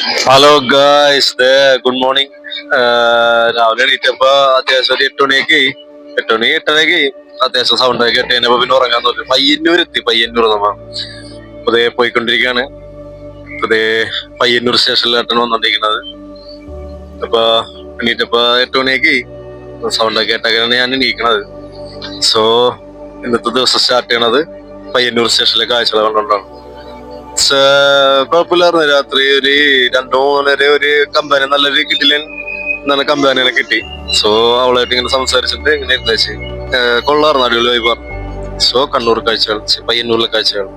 Hello guys good morning രാവിലെ എണീറ്റപ്പോ അത്യാവശ്യം ഒരു എട്ട് മണിയൊക്കെ എട്ട് മണി എട്ടരയ്ക്ക് അത്യാവശ്യം സൗണ്ട് ഒക്കെ എട്ട് കഴിഞ്ഞപ്പോ പിന്നെ ഉറങ്ങാൻ തോന്നി. പയ്യന്നൂർ എത്തി പയ്യന്നൂർ നമ്മ അതേ പോയിക്കൊണ്ടിരിക്കുകയാണ് അതേ പയ്യന്നൂർ സ്റ്റേഷനിലായിട്ടാണ് വന്നോണ്ടിരിക്കുന്നത്. അപ്പൊ എണീറ്റപ്പോ എട്ട് മണിയൊക്കെ സൗണ്ട് ഒക്കെ ഇട്ടൊക്കെയാണ് ഞാൻ എണീക്കണത്. സോ ഇന്നത്തെ ദിവസം സ്റ്റാർട്ട് ചെയ്യണത് പയ്യന്നൂർ സ്റ്റേഷനിലെ കാഴ്ചകൾ കണ്ടുകൊണ്ടാണ് കുഴപ്പമില്ലായിരുന്നു രാത്രി ഒരു രണ്ടു മൂന്നര ഒരു കമ്പാനി നല്ലൊരു കിട്ടില്ല നല്ല കമ്പാനിനെ കിട്ടി. സോ അവളായിട്ട് ഇങ്ങനെ സംസാരിച്ചിട്ട് ഇങ്ങനെ ഇരുന്നേച്ച്. കൊള്ളാറുന്നു അടിപൊളി പറഞ്ഞു സോ കണ്ണൂർ കാഴ്ചകൾ പയ്യന്നൂരിലെ കാഴ്ചകൾ.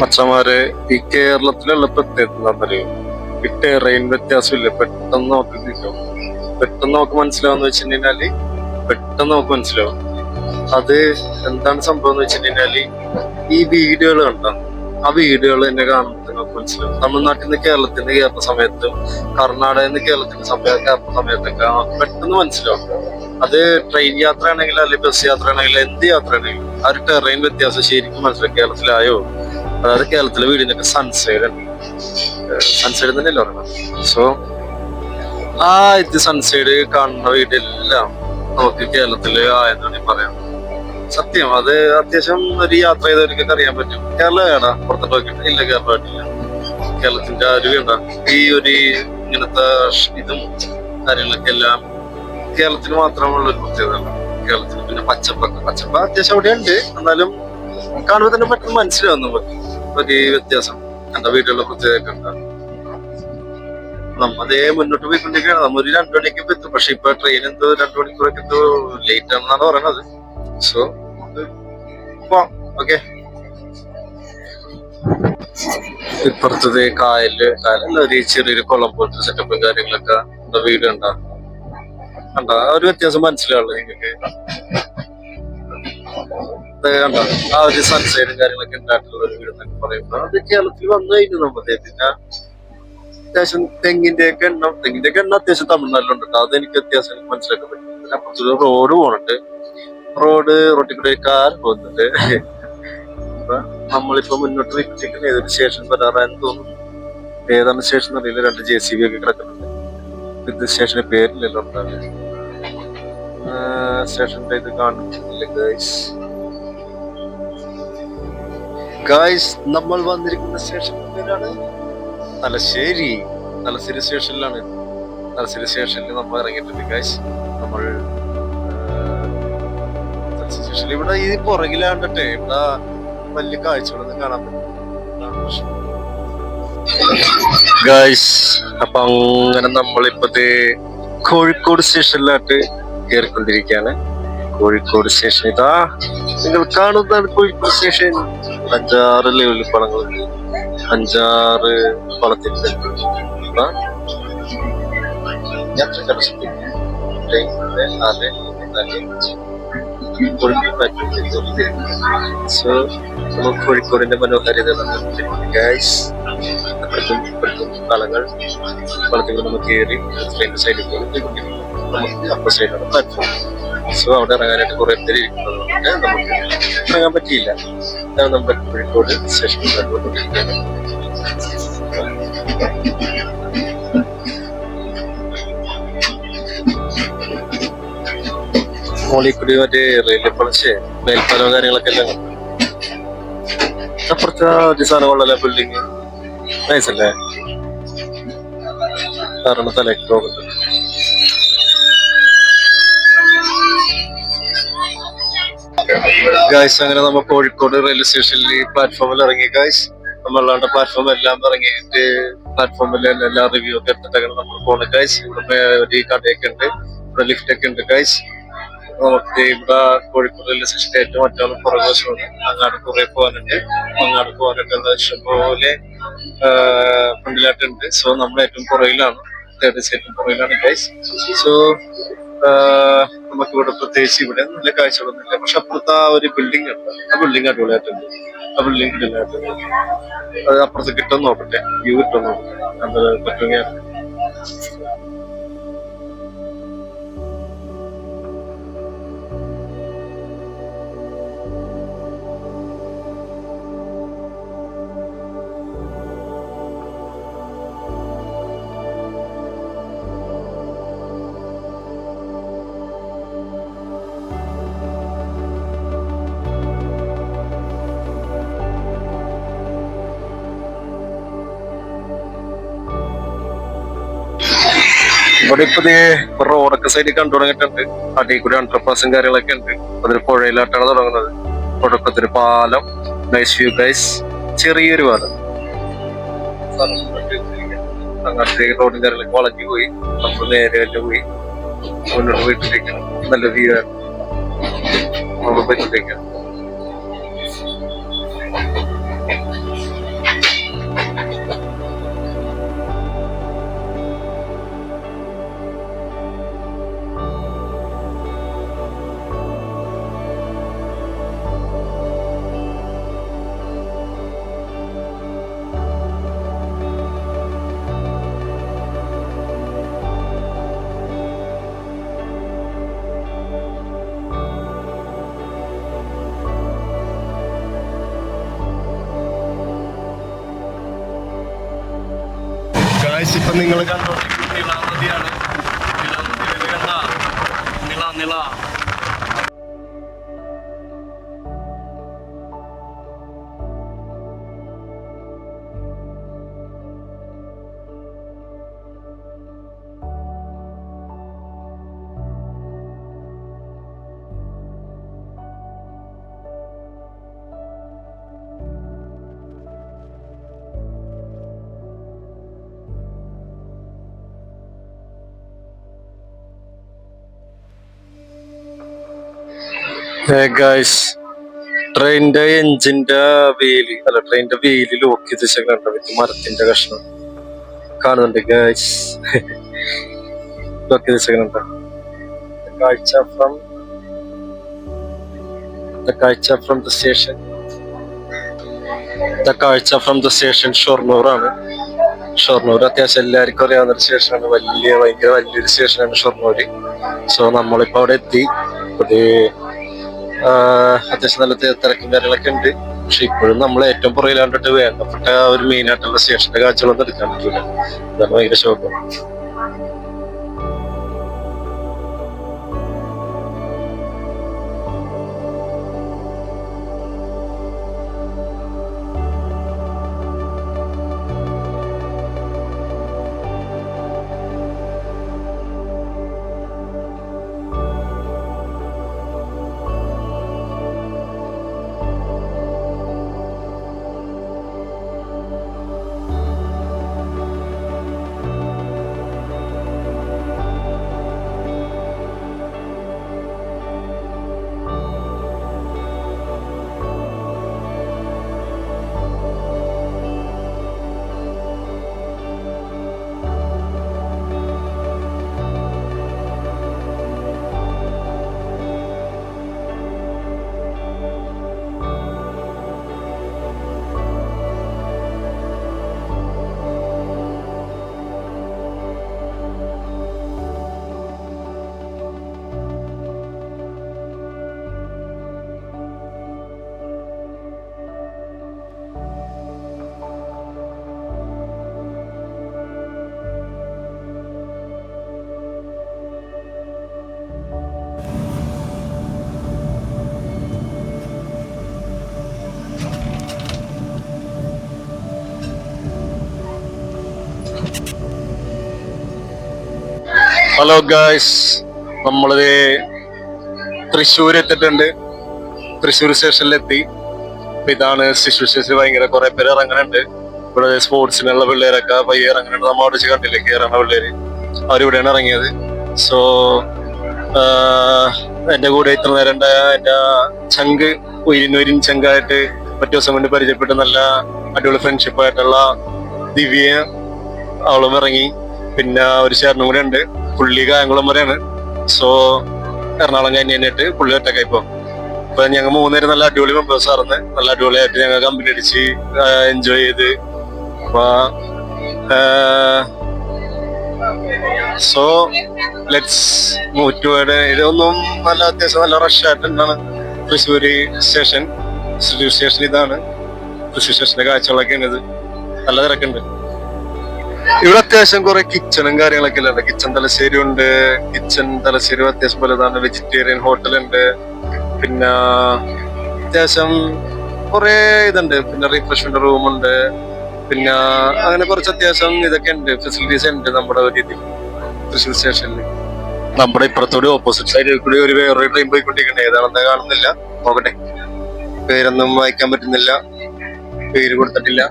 മച്ചമാരെ ഈ കേരളത്തിലുള്ള പ്രത്യേകത എന്താണെന്നറിയോ ഈ ടെറൈൻ വ്യത്യാസമില്ല. പെട്ടെന്ന് കിട്ടും പെട്ടെന്ന് നമുക്ക് മനസ്സിലാവുന്ന വെച്ചിട്ടുണ്ടെങ്കിൽ പെട്ടെന്ന് നമുക്ക് മനസ്സിലാവും. അത് എന്താണ് സംഭവം എന്ന് വെച്ചിട്ടുണ്ടെങ്കിൽ ഈ വീഡിയോകൾ കണ്ടോ? ആ വീഡിയോകൾ എന്നെ കാണുമ്പോൾ നിങ്ങൾക്ക് മനസ്സിലാവും. തമിഴ്നാട്ടിൽ നിന്ന് കേരളത്തിൽ നിന്ന് കയറുന്ന സമയത്തും കർണാടകയിൽ നിന്ന് കേരളത്തിന് സമയം കയറുന്ന സമയത്തൊക്കെ പെട്ടെന്ന് മനസ്സിലാവും. അത് ട്രെയിൻ യാത്ര ആണെങ്കിലും അല്ലെങ്കിൽ ബസ് യാത്ര ആണെങ്കിലും എന്ത് യാത്ര ആണെങ്കിലും ആ ഒരു ടെറൈൻ വ്യത്യാസം ശരിക്കും മനസ്സിലാവും. കേരളത്തിലായോ? അതായത് കേരളത്തിലെ വീടിനൊക്കെ സൺസൈഡ് സൺസൈഡ് തന്നെയല്ലേ പറയണം സോ ആ ഇത് സൺസൈഡ് കാണുന്ന വീടെല്ലാം നമുക്ക് കേരളത്തിൽ ആയെന്നാണ് പറയുന്നത്. സത്യം അത് അത്യാവശ്യം ഒരു യാത്ര ചെയ്തവർക്കൊക്കെ അറിയാൻ പറ്റും. കേരള വേണ പുറത്തെ നോക്കിയിട്ട് ഇല്ല കേരളമായിട്ടില്ല കേരളത്തിന്റെ അരുവി വേണ്ട. ഈ ഒരു ഇങ്ങനത്തെ ഇതും കാര്യങ്ങളൊക്കെ എല്ലാം കേരളത്തിന് മാത്രമുള്ള ഒരു പ്രത്യേകത. കേരളത്തിന് പിന്നെ പച്ചപ്പൊക്കെ പച്ചപ്പ് അത്യാവശ്യം അവിടെ ഉണ്ട്. എന്നാലും കാണുമ്പോൾ തന്നെ പെട്ടെന്ന് മനസ്സിലാവുന്നു ഒരു വ്യത്യാസം. എന്റെ വീട്ടിലുള്ള പ്രത്യേകത ഉണ്ടാകും നമ്മ അതേ മുന്നോട്ട് പോയിക്കൊണ്ടിരിക്കുകയാണ്. നമ്മ ഒരു രണ്ടു മണിക്ക് എത്തും. പക്ഷെ ഇപ്പൊ ട്രെയിൻ എന്തോ രണ്ടു മണിക്കൂറൊക്കെ എന്തോ ലേറ്റ് ആണെന്നാണ് പറയണത്. സോ പോവാം. ഓക്കെ ഇപ്പുറത്തത് കായൽ കായലല്ല ഒരു ചെറിയൊരു കുളം പോലത്തെ സെറ്റപ്പും കാര്യങ്ങളൊക്കെ എന്താ വീട് ഉണ്ടാ കണ്ട? ആ ഒരു വ്യത്യാസം മനസ്സിലാവുള്ളൂ നിങ്ങൾക്ക് കണ്ട? ആ ഒരു സൺസൈഡും കാര്യങ്ങളൊക്കെ ഉണ്ടായിട്ടുള്ള ഒരു വീട് എന്നൊക്കെ പറയുമ്പോൾ അത് കേരളത്തിൽ വന്നു കഴിഞ്ഞു നമ്മുടെ പിന്നെ അത്യാവശ്യം തെങ്ങിന്റെ ഒക്കെ എണ്ണം തെങ്ങിന്റെ ഒക്കെ എണ്ണം അത്യാവശ്യം തമിഴ്നാട്ടിലുണ്ട് കേട്ടോ അതെനിക്ക് അത്യാവശ്യം മനസ്സിലാക്കാൻ പറ്റും. പിന്നെ അപ്പുറത്തൊരു റോഡ് പോണുണ്ട്. റോഡ് റോട്ടിൽ കൂടെ കാർ പോകുന്നുണ്ട് നമ്മളിപ്പോ മുന്നോട്ട് വെച്ചിരിക്കുന്ന ഏതൊരു സ്റ്റേഷൻ വരാറായെന്ന് തോന്നുന്നു. ഏതാണ് സ്റ്റേഷൻ അറിയില്ല. രണ്ട് ജെ സി ബി ഒക്കെ കിടക്കുന്നുണ്ട്. ഇത് സ്റ്റേഷന്റെ പേരില്ലല്ലോ സ്റ്റേഷന്റെ ഇത് കാണുന്നില്ല ഗൈസ് ഗൈസ് നമ്മൾ വന്നിരിക്കുന്ന സ്റ്റേഷൻ പേരാണ് തലശ്ശേരി തലശ്ശേരി സ്റ്റേഷനിലാണ് തലശ്ശേരി സ്റ്റേഷനിൽ നമ്മൾ ഇറങ്ങിയിട്ടുണ്ട് കാശ് നമ്മൾ തലശ്ശേരി സ്റ്റേഷനിൽ ഇവിടെ ഈ പുറകിലാണ്ടട്ടെ ഇവിടെ വലിയ കാഴ്ചകളൊന്നും കാണാൻ പറ്റും അപ്പൊ അങ്ങനെ നമ്മളിപ്പത്തെ കോഴിക്കോട് സ്റ്റേഷനിലായിട്ട് കയറിക്കൊണ്ടിരിക്കുകയാണ് കോഴിക്കോട് സ്റ്റേഷൻ ഇതാ. നിങ്ങൾ കാണുന്നതാണ് കോഴിക്കോട് സ്റ്റേഷൻ അഞ്ചാറ് ലെവലിൽ പടങ്ങളുണ്ട് അഞ്ചാറ് നാല് നാല് സോ നമ്മൾ കോഴിക്കോടിന്റെ മനോഹാരിത ഗൈസ് അപ്പുറത്തും ഇപ്പുറത്തും സ്ഥലങ്ങൾ സ്ഥലത്തിൽ നമ്മൾ കയറി ട്രെയിനിന്റെ സൈഡിൽ പോയി നമുക്ക് അപ്പർ സൈഡാണ് പ്ലാറ്റ്ഫോം സോ അവിടെ ഇറങ്ങാനായിട്ട് കുറെ പേര് ഇരിക്കുന്നത് നമുക്ക് ഇറങ്ങാൻ പറ്റിയില്ല. അതാണ് നമ്മുടെ കോഴിക്കോട് സ്റ്റേഷനിൽ കണ്ടുകൊണ്ടിരിക്കുകയാണ് മോളിൽ കൂടി മറ്റേ റെയിൽവേ പളച്ച് മേൽപ്പാലവും കാര്യങ്ങളൊക്കെ എല്ലാം. അപ്പുറത്തെ ഒരു സാധനമുള്ള ബിൽഡിങ് നൈസ് അല്ലേ? കാരണം തലേക്ക് പോകുന്നത് ഗായ്സ് അങ്ങനെ നമ്മൾ കോഴിക്കോട് റെയിൽവേ സ്റ്റേഷനിൽ ഈ പ്ലാറ്റ്ഫോമിൽ ഇറങ്ങി. ഗായ്സ് നമ്മളാണ്ട് പ്ലാറ്റ്ഫോം എല്ലാം ഇറങ്ങിയിട്ട് പ്ലാറ്റ്ഫോമിൽ എല്ലാ റിവ്യൂ ഒക്കെ എടുത്തിട്ടാണ് നമ്മൾ പോകുന്നത് ഗായ്സ് ഇവിടെ ഒരു കടയൊക്കെ ഉണ്ട്. ഇവിടെ ലിഫ്റ്റ് ഒക്കെ ഉണ്ട് ഗായ്സ് നമുക്ക് ഇവിടെ കോഴിക്കോട് റെയിൽവേ സ്റ്റേഷൻ ഏറ്റവും മറ്റാണ് പുറകുവശമാണ് അങ്ങാട് കുറെ പോകാനുണ്ട്. അങ്ങാട് പോകാനൊക്കെ ഇഷ്ടംപോലെ ഫ്രണ്ടിലായിട്ടുണ്ട്. സോ നമ്മൾ ഏറ്റവും പുറകിലാണ്. തേർഡ് പുറകിലാണ് ഗൈസ് സോ നമുക്ക് ഇവിടെ പ്രത്യേകിച്ച് ഇവിടെ നല്ല കാഴ്ചകളൊന്നുമില്ല. പക്ഷെ അപ്പുറത്ത് ആ ഒരു ബിൽഡിംഗ് ഉണ്ട്. ആ ബിൽഡിംഗ് അടിപൊളിയായിട്ടുണ്ട്. ആ ബിൽഡിംഗ് അടിപൊളിയായിട്ടുണ്ട് അത് അപ്പുറത്ത് കിട്ടും നോക്കട്ടെ. വ്യൂ കിട്ടും നോക്കട്ടെ. അത് പറ്റുമെങ്കിൽ ഇവിടെ ഇപ്പൊ കുറെ റോഡൊക്കെ സൈഡിൽ കണ്ടു തുടങ്ങിയിട്ടുണ്ട്. അടിയിൽ കൂടി അണ്ടർ പാസും കാര്യങ്ങളൊക്കെ ഉണ്ട്. അതൊരു പുഴയിലാട്ടാണ് തുടങ്ങുന്നത്. പുഴക്കത്തൊരു പാലം നൈസ് വ്യൂ ഗൈസ് ചെറിയൊരു പാലം. അങ്ങനത്തെ റോഡും കാര്യങ്ങളൊക്കെ വളഞ്ഞു പോയി. നമ്മൾ നേരെ തന്നെ പോയി. മുന്നോട്ട് പോയിട്ടിരിക്കണം നല്ല വ്യൂ ആണ്. നമ്മൾ പോയിട്ടിരിക്കണം ഇപ്പൊ നിങ്ങൾ കണ്ടോ? നിള നദിയാണ് നിള നില കണ്ട നിള നിള ട്രെയിനിന്റെ എഞ്ചിന്റെ വെയിൽ അല്ല ട്രെയിനിന്റെ വേലി ലോക്ക് ചെയ്ത് വെച്ചേക്കണ്ട വിത്ത് മരത്തിന്റെ കഷ്ണം കാണുന്നുണ്ട് ഗായ്സ് ലോക്ക് ചെയ്ത് വെച്ചേക്കണ്ട കാഴ്ച ഫ്രം കാഴ്ച ഫ്രം ദ സ്റ്റേഷൻ കാഴ്ച ഫ്രം ദ സ്റ്റേഷൻ ഷൊർണൂർ ആണ്. ഷൊർണൂർ അത്യാവശ്യം എല്ലാവർക്കും അറിയാവുന്ന ഒരു സ്റ്റേഷനാണ്. വലിയ ഭയങ്കര വലിയൊരു സ്റ്റേഷനാണ് ഷൊർണൂര്. സോ നമ്മളിപ്പോ അവിടെ എത്തി. ഒരു അത്യാവശ്യം നല്ല തിരക്കും കാര്യങ്ങളൊക്കെ ഉണ്ട്. പക്ഷെ ഇപ്പോഴും നമ്മൾ ഏറ്റവും പുറകിലാണ്ടിട്ട് വേണ്ടപ്പെട്ട ഒരു മെയിൻ ആയിട്ടുള്ള സ്റ്റേഷന്റെ കാഴ്ചകളൊന്നും എടുക്കാൻ പറ്റില്ല അതാണ് ഭയങ്കര ശോകം ഹലോ ഗായ്സ് നമ്മളിത് തൃശ്ശൂർ എത്തിയിട്ടുണ്ട് തൃശ്ശൂർ സ്റ്റേഷനിലെത്തി. അപ്പൊ ഇതാണ് തൃശ്ശൂർ സ്റ്റേഷനിൽ ഭയങ്കര കുറെ പേര് ഇറങ്ങുന്നുണ്ട് ഇവിടെ സ്പോർട്സിനുള്ള പിള്ളേരൊക്കെ പയ്യെ ഇറങ്ങുന്നുണ്ട് നമ്മൾ അവിടെ കണ്ടില്ലേ കയറുന്ന പിള്ളേര്? അവരിവിടെയാണ് ഇറങ്ങിയത്. സോ എന്റെ കൂടെ ഇത്ര നേരം ഉണ്ടായ ചങ്ക് ഉയിരിനൊരിൻ ചങ്കായിട്ട് മറ്റു ദിവസം കൊണ്ട് പരിചയപ്പെട്ട് നല്ല അടിപൊളി ഫ്രണ്ട്ഷിപ്പായിട്ടുള്ള ദിവ്യ അവളും ഇറങ്ങി. പിന്നെ ഒരു ചേട്ടനും കൂടെ ഉണ്ട്. പുള്ളി കായംകുളം വരെയാണ്. സോ എറണാകുളം കഴിഞ്ഞ് കഴിഞ്ഞിട്ട് പുള്ളി ഒറ്റക്കായി ഇപ്പൊ അപ്പൊ ഞങ്ങൾ മൂന്നുപേരും നല്ല അടിപൊളി മെമ്പേഴ്സ് ആയിരുന്നു. നല്ല അടിപൊളിയായിട്ട് ഞങ്ങൾ കമ്പനി അടിച്ച് എൻജോയ് ചെയ്ത്. അപ്പൊ സോ ലെറ്റ്സ് മൂവ് ഇതൊന്നും നല്ല അത്യാവശ്യം നല്ല റഷ് ആയിട്ടുണ്ടാണ് തൃശ്ശൂര് സ്റ്റേഷൻ സ്റ്റേഷൻ ഇതാണ്. തൃശ്ശൂർ സ്റ്റേഷന്റെ കാഴ്ചകളൊക്കെ ഉണ്ട് നല്ല തിരക്കുണ്ട്. ഇവിടെ അത്യാവശ്യം കുറെ കിച്ചണും കാര്യങ്ങളൊക്കെ ഉണ്ട് കിച്ചൺ തലശ്ശേരി ഉണ്ട് കിച്ചൺ തലശ്ശേരി അത്യാവശ്യം വലുതാണ് വെജിറ്റേറിയൻ ഹോട്ടൽ ഉണ്ട്. പിന്നെ അത്യാവശ്യം കുറെ ഇതുണ്ട്. പിന്നെ റിഫ്രഷ്മെന്റ് റൂം ഉണ്ട്. പിന്നെ അങ്ങനെ കുറച്ച് അത്യാവശ്യം ഇതൊക്കെ ഉണ്ട്. ഫെസിലിറ്റീസ് ഉണ്ട് നമ്മുടെ ഇതിൽ തൃശ്ശൂർ സ്റ്റേഷനിൽ നമ്മുടെ ഇപ്പുറത്തോട് ഓപ്പോസിറ്റ് സൈഡിൽ കൂടി ഒരു വേറെ ട്രെയിൻ പോയിക്കൊണ്ടിരിക്കുന്നത് ഏതാണെന്ന് കാണുന്നില്ല. നോക്കട്ടെ. പേരൊന്നും വായിക്കാൻ പറ്റുന്നില്ല. പേര് കൊടുത്തിട്ടില്ല.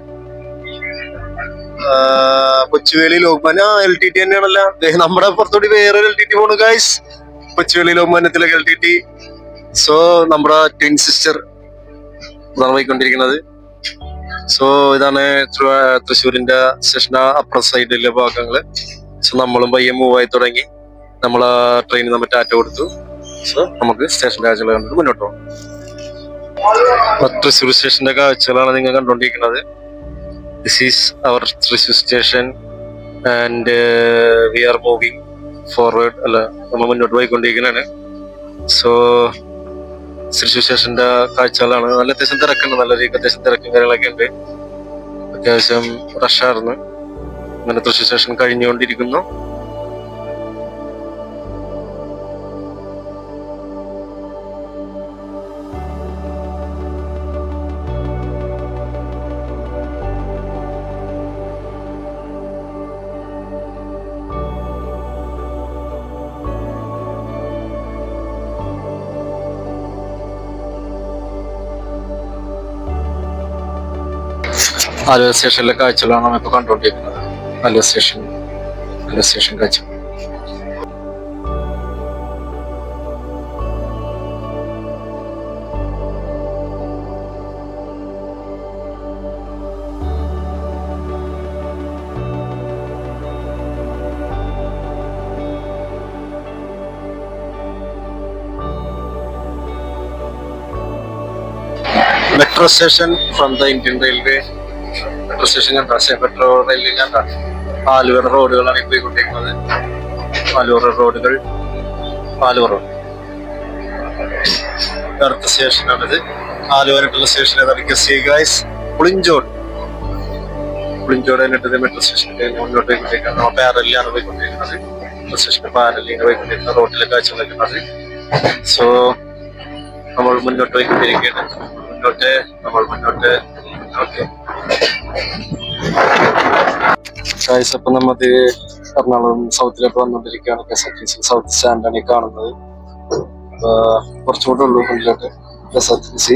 കൊച്ചുവേലി ലോക്മാൻ ആ എൽ ടി ടി തന്നെയാണല്ലോ. നമ്മുടെ പുറത്തോടി വേറൊരു എൽ ടി ടി പോണു ഗായ്സ് കൊച്ചുവേലി ലോക്മാനത്തിലെ എൽ ടി ടി സോ നമ്മുടെ ട്വിൻ സിസ്റ്റർ പോയിക്കൊണ്ടിരിക്കുന്നത് സോ ഇതാണ് തൃശ്ശൂരിന്റെ സ്റ്റേഷന്റെ അപ്പുറ സൈഡിലെ ഭാഗങ്ങൾ. സോ നമ്മളും പയ്യെ മൂവ് ആയി തുടങ്ങി. നമ്മൾ ട്രെയിനിൽ നമ്മൾ ടാറ്റ കൊടുത്തു. സോ നമുക്ക് സ്റ്റേഷൻ കാഴ്ചകൾ കണ്ടിട്ട് മുന്നോട്ട് പോകാം. തൃശ്ശൂർ സ്റ്റേഷന്റെ കാഴ്ചകളാണ് നിങ്ങൾ കണ്ടുകൊണ്ടിരിക്കുന്നത് this is our Thrissur station and we are moving forward അല്ല നമ്മൾ മുന്നോട്ട് പോയിക്കൊണ്ടിരിക്കുന്നതാണ് സോ തൃശ്ശൂർ സ്റ്റേഷന്റെ കാഴ്ചകളാണ്. നല്ല അത്യാവശ്യം തിരക്കുണ്ട്. നല്ല രീതിക്ക് അത്യാവശ്യം തിരക്കും കാര്യങ്ങളൊക്കെ ഉണ്ട്. അത്യാവശ്യം റഷായിരുന്നു അങ്ങനെ തൃശ്ശൂർ സ്റ്റേഷൻ കഴിഞ്ഞുകൊണ്ടിരിക്കുന്നു. ആലുവ സ്റ്റേഷനിലെ കാഴ്ചകളാണ് നമ്മളിപ്പോ കണ്ടുകൊണ്ടിരിക്കുന്നത്. ആലുവ സ്റ്റേഷൻ ആലുവ സ്റ്റേഷൻ കാഴ്ച. Metro station from the Indian railway metro station കണ്ട മെട്രോ റെയിൽവേ കണ്ട ആലുവയുടെ റോഡുകളാണ് ഇപ്പോൾ പോയിക്കൊണ്ടിരിക്കുന്നത് ആലുവ റോഡുകൾ ആലുവ റോഡ്. അടുത്ത സ്റ്റേഷനാണിത്. ആലുവനായിട്ടുള്ള സ്റ്റേഷൻ ഏതാണ് സി ഗൈസ് പുളിഞ്ചോട്. പുളിഞ്ചോട് കഴിഞ്ഞിട്ട് മെട്രോ സ്റ്റേഷനിൽ മുന്നോട്ട് പോയിക്കൊണ്ടിരിക്കുന്നത് പാരലിലാണ് പോയിക്കൊണ്ടിരിക്കുന്നത്. മെട്രോ സ്റ്റേഷന് പാരലിന് പോയിക്കൊണ്ടിരിക്കുന്ന റോഡിലെ കാഴ്ച നിൽക്കുന്നത് സോ നമ്മൾ മുന്നോട്ട് പോയിക്കൊണ്ടിരിക്കുകയാണ്. മുന്നോട്ട് നമ്മൾ മുന്നോട്ട്. ഗൈസ് അപ്പൊ നമ്മത് എറണാകുളം സൗത്തിലൊക്കെ വന്നുകൊണ്ടിരിക്കുകയാണ് K S R T C south സ്റ്റാൻഡാണ് ഈ കാണുന്നത്. കുറച്ചുകൂടെ കുറച്ചും കൂടെ ഉള്ളൂ മുന്നിലോട്ട് K S R T C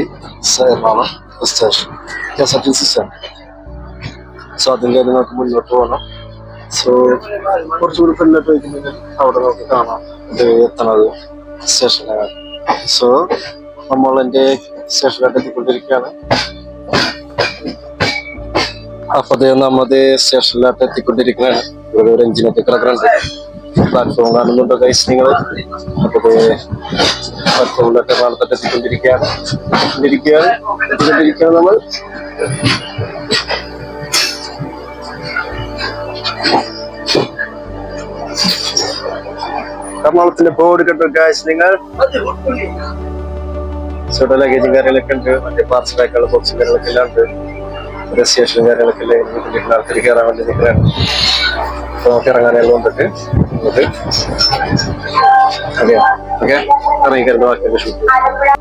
Ernakulam station K S R T C stand so അതിന്റെ നമുക്ക് മുന്നോട്ട് പോകണം സോ കുറച്ചുകൂടി ഫ്രണ്ടിലോട്ട് വയ്ക്കുന്നെങ്കിൽ അവിടെ നമുക്ക് കാണാം. ഇത് എത്തണത് സ്റ്റേഷനാണ് സോ നമ്മൾ എന്റെ സ്റ്റേഷനിലോട്ട് എത്തിക്കൊണ്ടിരിക്കുകയാണ്. അപ്പൊ അതേ നമ്മത് സ്റ്റേഷനിലോട്ട് എത്തിക്കൊണ്ടിരിക്കുകയാണ്. ഒരു നമ്മൾ. എറണാകുളത്തിന്റെ ബോർഡ് കണ്ടു നിങ്ങൾ? ലഗേജും കാര്യങ്ങളൊക്കെ ഉണ്ട് മറ്റേ പാർസൽ ബോക്സും കാര്യങ്ങളൊക്കെ എല്ലാം ഉണ്ട്. രജിസ്ട്രേഷൻ കാര്യങ്ങളൊക്കെ ഇല്ലേ വീട്ടിലേക്ക് കയറാൻ വേണ്ടി നിൽക്കുകയാണ്. അപ്പൊ നമുക്ക് ഇറങ്ങാനുള്ള വന്നിട്ട് നമുക്ക് അറിയാം ഓക്കെ? ഇറങ്ങിക്കരുത് ബാക്കി ഷൂട്ട്